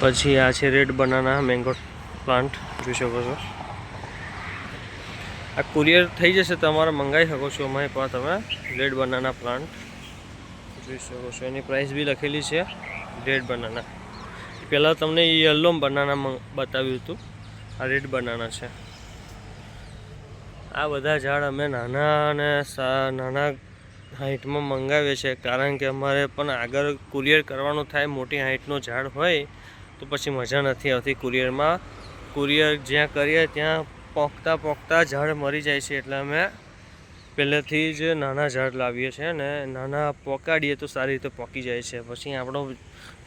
પછી આ છે રેડ બનાના મેંગો પ્લાન્ટ જોઈ શકો છો. આ કુરિયર થઈ જશે તમારે મંગાવી શકો છો અમારી પાસે તમે. રેડ બનાના પ્લાન્ટ જોઈ શકો છો. એની પ્રાઇસ બી લખેલી છે, રેડ બનાના. પહેલાં તમને યલો બનાના બતાવ્યું હતું. આ રેડ બનાના છે. આ બધા ઝાડ અમે નાના અને નાના હાઇટમાં મંગાવીએ છીએ કારણ કે અમારે પણ આગળ કુરિયર કરવાનું થાય, મોટી હાઇટનું ઝાડ હોય તો પછી મજા નથી આવતી કુરિયરમાં. કુરિયર જ્યાં કરીએ ત્યાં પોખતા પોખતા ઝાડ મરી જાય છે એટલે અમે પહેલેથી જ નાના ઝાડ લાવીએ છીએ ને નાના પોકાડીએ તો સારી રીતે પોકી જાય છે. પછી આપણો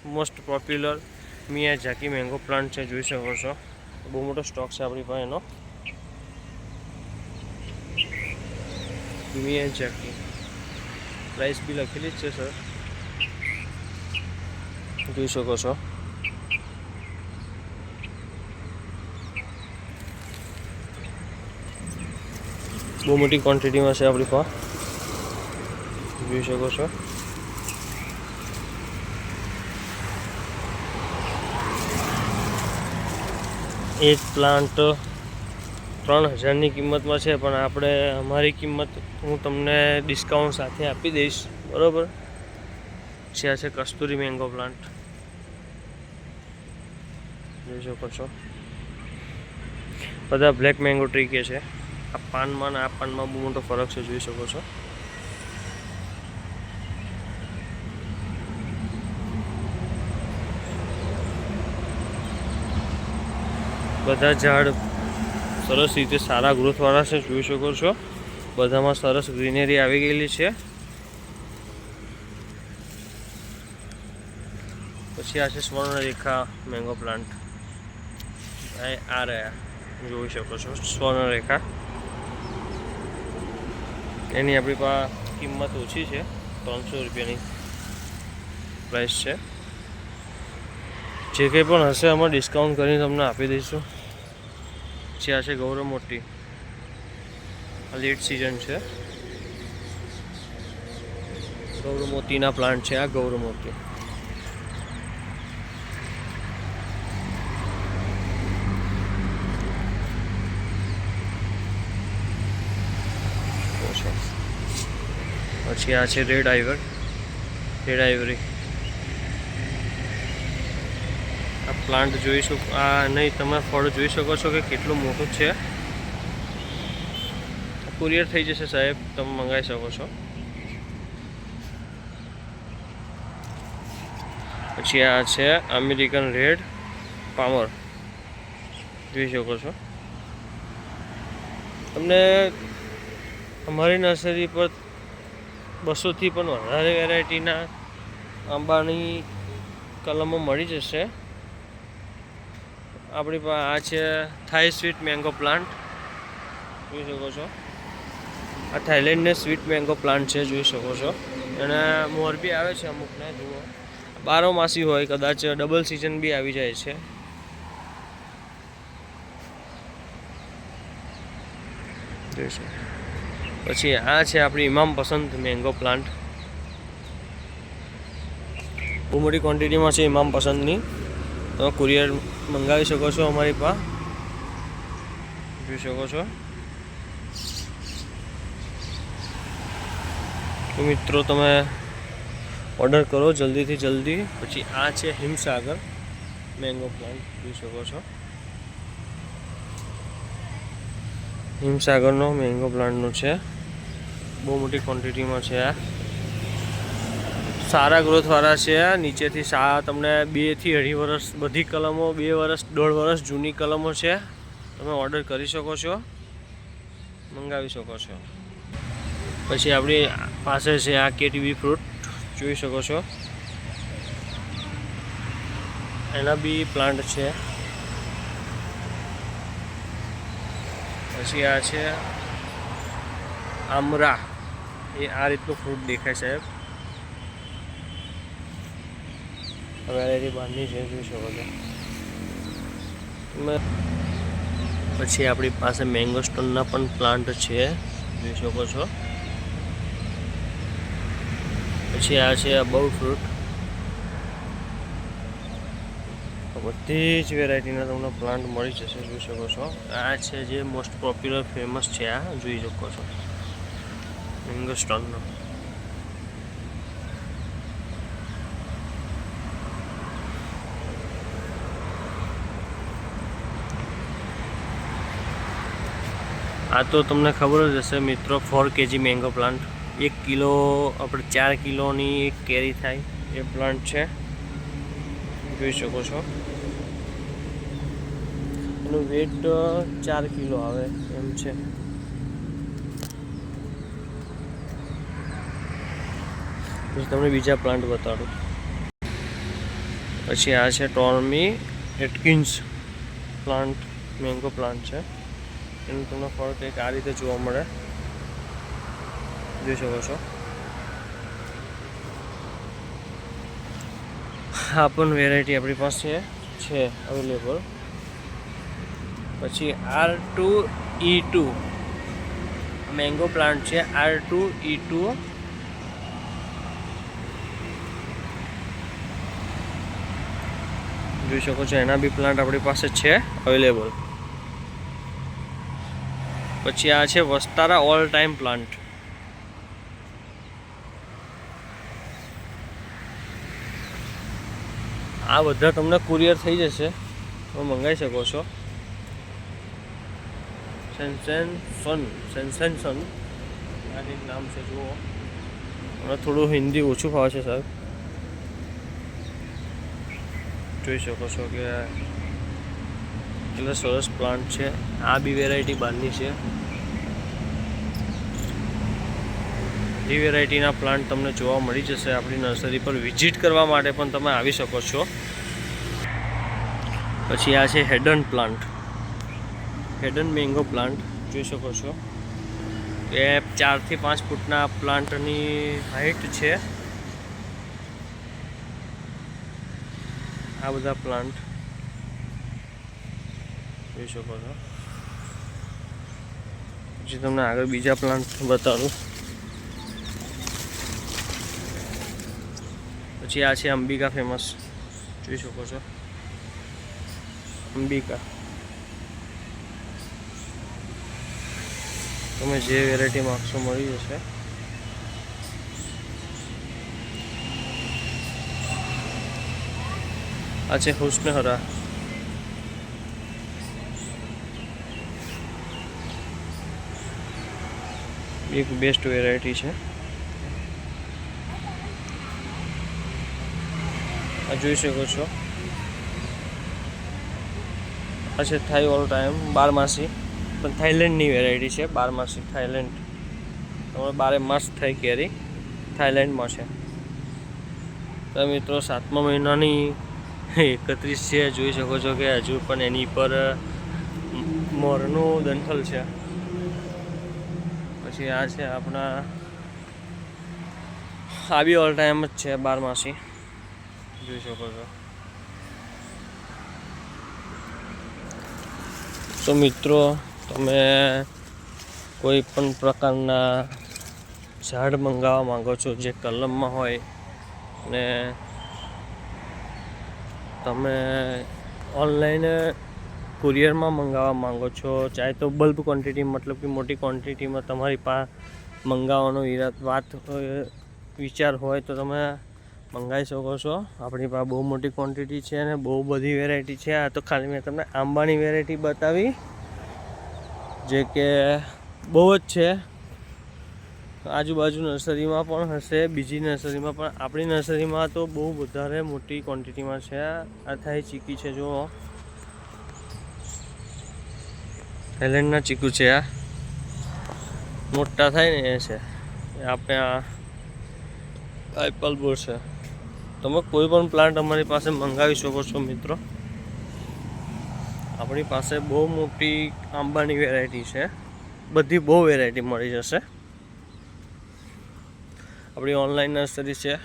most popular Miyazaki mango plant છે, જોઈ શકો છો. બહુ મોટો સ્ટોક છે આપણી પાસે એનો. મિયા ઝાકી પ્રાઇસ બી લખેલી જ છે સર જોઈ શકો છો. બહુ મોટી ક્વોન્ટિટીમાં છે આપણી પાસે જોઈ શકો છો. એક પ્લાન્ટ ત્રણ હજારની કિંમતમાં છે, પણ આપણે અમારી કિંમત હું તમને ડિસ્કાઉન્ટ સાથે આપી દઈશ. બરાબર? છે, આ છે કસ્તુરી મેંગો પ્લાન્ટ જોઈ શકો છો. બધા બ્લેક મેંગો ટ્રી કે છે. આ પાનમાં અને આ પાનમાં બહુ મોટો ફરક છે, જોઈ શકો છો. બધા ઝાડ સરસ રીતે સારા ગ્રોથવાળા છે, જોઈ શકો છો. બધામાં સરસ ગ્રીનરી આવી ગયેલી છે. પછી આ છે સ્વર્ણરેખા મેંગો પ્લાન્ટ આ રહ્યા, જોઈ શકો છો, સ્વર્ણરેખા. એની આપણી પાસે કિંમત ઓછી છે. ત્રણસો રૂપિયાની પ્રાઇસ છે. જે કંઈ પણ હશે અમે ડિસ્કાઉન્ટ કરીને તમને આપી દઈશું. જે આ છે ગૌરવ મોટી. આ લેટ સિઝન છે. ગૌરવ મોતીના પ્લાન્ટ છે આ ગૌરવ મોતી. પછી આ છે રેડ આઈવર રેડ આઈવરી આ પ્લાન્ટ જોઈ શકો આ નહીં, તમે ફળ જોઈ શકો છો કે કેટલું મોટું છે. કુરિયર થઈ જશે સાહેબ, તમે મંગાવી શકો છો. પછી આ છે અમેરિકન રેડ પામર જોઈ શકો છો. તમને અમારી નર્સરી પર બસોથી પણ વધારે વેરાયટીના આંબાની કલમો મળી જશે. આપણી પાસે આ છે થાઈ સ્વીટ મેંગો પ્લાન્ટ જોઈ શકો છો. આ થાઈલેન્ડને સ્વીટ મેંગો પ્લાન્ટ છે, જોઈ શકો છો. અને મોર બી આવે છે અમુકને, જુઓ. બારો માસી હોય, કદાચ ડબલ સિઝન બી આવી જાય છે. જોઈશું પછી આ છે આપણી ઇમામ પસંદ મેંગો પ્લાન્ટ. બહુ મોટી ક્વોન્ટિટીમાં છે ઇમામ પસંદની. તમે કુરિયર મંગાવી શકો છો અમારી પાસે જોઈ શકો છો. મિત્રો તમે ઓર્ડર કરો જલ્દીથી જલ્દી. પછી આ છે હિમસાગર મેંગો પ્લાન્ટ. જોઈ શકો છો. હિમસાગરનો મેંગો પ્લાન્ટનો છે. બહુ મોટી ક્વોન્ટિટીમાં છે સારા ગ્રોથવાળા છે નીચેથી સા તમને બેથી અઢી વર્ષ બધી કલમો, બે વર્ષ દોઢ વર્ષ જૂની કલમો છે. તમે ઓર્ડર કરી શકો છો. મંગાવી શકો છો. પછી આપણી પાસે છે આ કેટીવી ફ્રૂટ જોઈ શકો છો. એના બી પ્લાન્ટ છે. પછી આ છે આમરા. એ આ રીતનું ફ્રૂટ દેખાય સાહેબ. વેરાયટી બહારની છે, જોઈ શકો છો. પછી આપણી પાસે મેંગો સ્ટોનના પણ પ્લાન્ટ છે, જોઈ શકો છો. પછી આ છે બહુ ફ્રૂટ બધી જ વેરાયટીના તમને પ્લાન્ટ મળી જશે, જોઈ શકો છો. આ છે જે મોસ્ટ પોપ્યુલર ફેમસ છે આ, જોઈ શકો છો. મેંગો સ્ટોનનો આ તો તમને ખબર જ હશે મિત્રો ફોર કેજી મેંગો પ્લાન્ટ એક કિલો, આપણે ચાર કિલોની એક કેરી થાય, એ પ્લાન્ટ છે. જોઈ શકો છો. એનું વેટ ચાર કિલો આવે એમ છે. પછી તમને બીજા પ્લાન્ટ બતાડું. પછી આ છે Tommy Atkins plant mango plant છે. એનું તમને ફળ કંઈક આ રીતે જોવા મળે. જોઈ શકો છો. આ પણ વેરાયટી આપણી પાસે છે અવેલેબલ પછી R two E two. Mango plant છે, આર ટુ ઈ ટુ. જોઈ શકો છો, એના બી પ્લાન્ટ આપણી પાસે છે અવેલેબલ પછી આ છે વસ્તારા ઓલ ટાઈમ પ્લાન્ટ આ બધા તમને કુરિયર થઈ જશે. તમે મંગાવી શકો છો. સેન્સેન્સન સન, સેન્સેન સન. આ નામ છે, જુઓ. મને થોડું હિન્દી ઓછું ફાવે છે, સાહેબ. જોઈ શકો છો કે કેટલા સરસ પ્લાન્ટ છે. આ બી વેરાયટી બહારની છે. બધી વેરાયટીના પ્લાન્ટ તમને જોવા મળી જશે આપણી નર્સરી પર વિઝિટ કરવા માટે પણ તમે આવી શકો છો. પછી આ છે Haden plant. Haden mango plant જોઈ શકો છો. એ ચારથી પાંચ ફૂટના પ્લાન્ટની હાઈટ છે. આ બધા પ્લાન્ટ જોઈ શકો છો. પછી તમને આગળ બીજા પ્લાન્ટ બતાડું પછી આ છે અંબિકા ફેમસ જોઈ શકો છો. અંબિકા. તમે જે વેરાયટી માગશો મળી જશે. આ છે હુસ્નહરા. એક બેસ્ટ વેરાયટી છે. જોઈ શકો છો. આ છે થાઈ ઓલ ટાઈમ બારમાસી. પણ થાઈલેન્ડની વેરાયટી છે, બારમાસી થાઈલેન્ડ તમારે બારે માસ થઈ કેરી થાઈલેન્ડમાં છે. તો મિત્રો, સાતમા મહિનાની એકત્રીસ છે. જોઈ શકો છો કે હજુ પણ એની પર મોરનું દંઠલ છે. પછી આ છે આપણા, આ બી ઓલ ટાઈમ જ છે બારમાસી. જોઈ શકો છો તો મિત્રો તમે કોઈ પણ પ્રકારના ઝાડ મંગાવવા માંગો છો જે કલમમાં હોય ને તમે ઓનલાઈન કુરિયરમાં મંગાવવા માંગો છો ચાહે તો બલ્બ ક્વોન્ટિટી મતલબ કે મોટી ક્વોન્ટિટીમાં તમારી પા મંગાવવાનો ઈરાદ વાત વિચાર હોય તો તમે મંગાવી શકો છો. આપણી પાસે બહુ મોટી ક્વોન્ટિટી છે અને બહુ બધી વેરાયટી છે. આ તો ખાલી મેં તમને આંબાની વેરાયટી બતાવી. જે કે બહુ જ છે. આજુબાજુ નર્સરીમાં પણ હશે, બીજી નર્સરીમાં પણ. આપણી નર્સરીમાં તો બહુ વધારે મોટી ક્વોન્ટિટીમાં છે. આ થાય ચીકી છે, જુઓ. થાઈલેન્ડના ચીકુ છે આ. મોટા થાય ને એ છે. આપણે આ એપલ બોર છે. તમે કોઈ પણ પ્લાન્ટ અમારી પાસે મંગાવી શકો છો મિત્રો. આપણી પાસે બહુ મોટી આંબાની વેરાયટી છે. બધી બહુ વેરાયટી મળી જશે. આપણી ઓનલાઈન નર્સરી છે,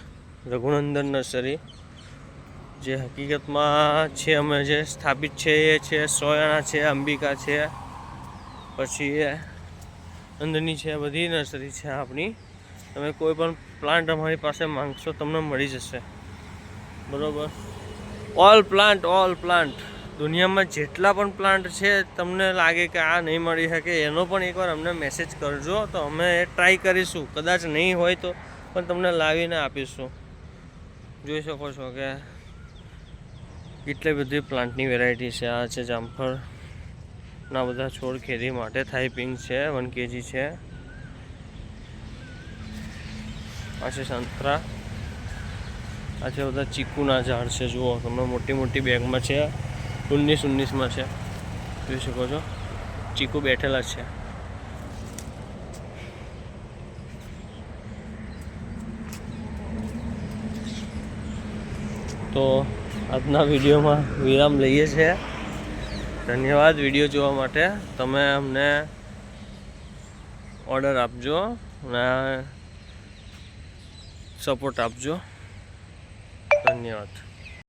રઘુનંદન નર્સરી જે હકીકતમાં છે, અમે જે સ્થાપિત છે એ છે સોયાણા છે, અંબિકા છે. પછી અંદરની છે, બધી નર્સરી છે આપણી. તમે કોઈ પણ પ્લાન્ટ અમારી પાસે માંગશો, તમને મળી જશે. બરોબર. ઓલ પ્લાન્ટ ઓલ પ્લાન્ટ દુનિયામાં જેટલા પણ પ્લાન્ટ છે, તમને લાગે કે આ નહીં મળી શકે, એનો પણ એકવાર અમને મેસેજ કરજો, તો અમે ટ્રાય કરીશું. કદાચ નહીં હોય તો પણ તમને લાવીને આપીશું. જોઈ શકો છો કે કેટલી બધી પ્લાન્ટની વેરાયટી છે. આ છે જામફળ ના બધા છોડ ખેતી માટે થાય પિંક છે વન કેજી છે. આ છે સંતરા. આ છે બધા ચીકુના ઝાડ છે, જુઓ તમે મોટી મોટી બેગમાં છે, ઉન્નીસ ઉન્નીસમાં છે. જોઈ શકો છો? ચીકુ બેઠેલા છે. તો આજના વિડીયોમાં વિરામ લઈએ છીએ. ધન્યવાદ વીડિયો જોવા માટે. તમે અમને ઓર્ડર આપજો અને સપોર્ટ આપજો. धन्यवाद.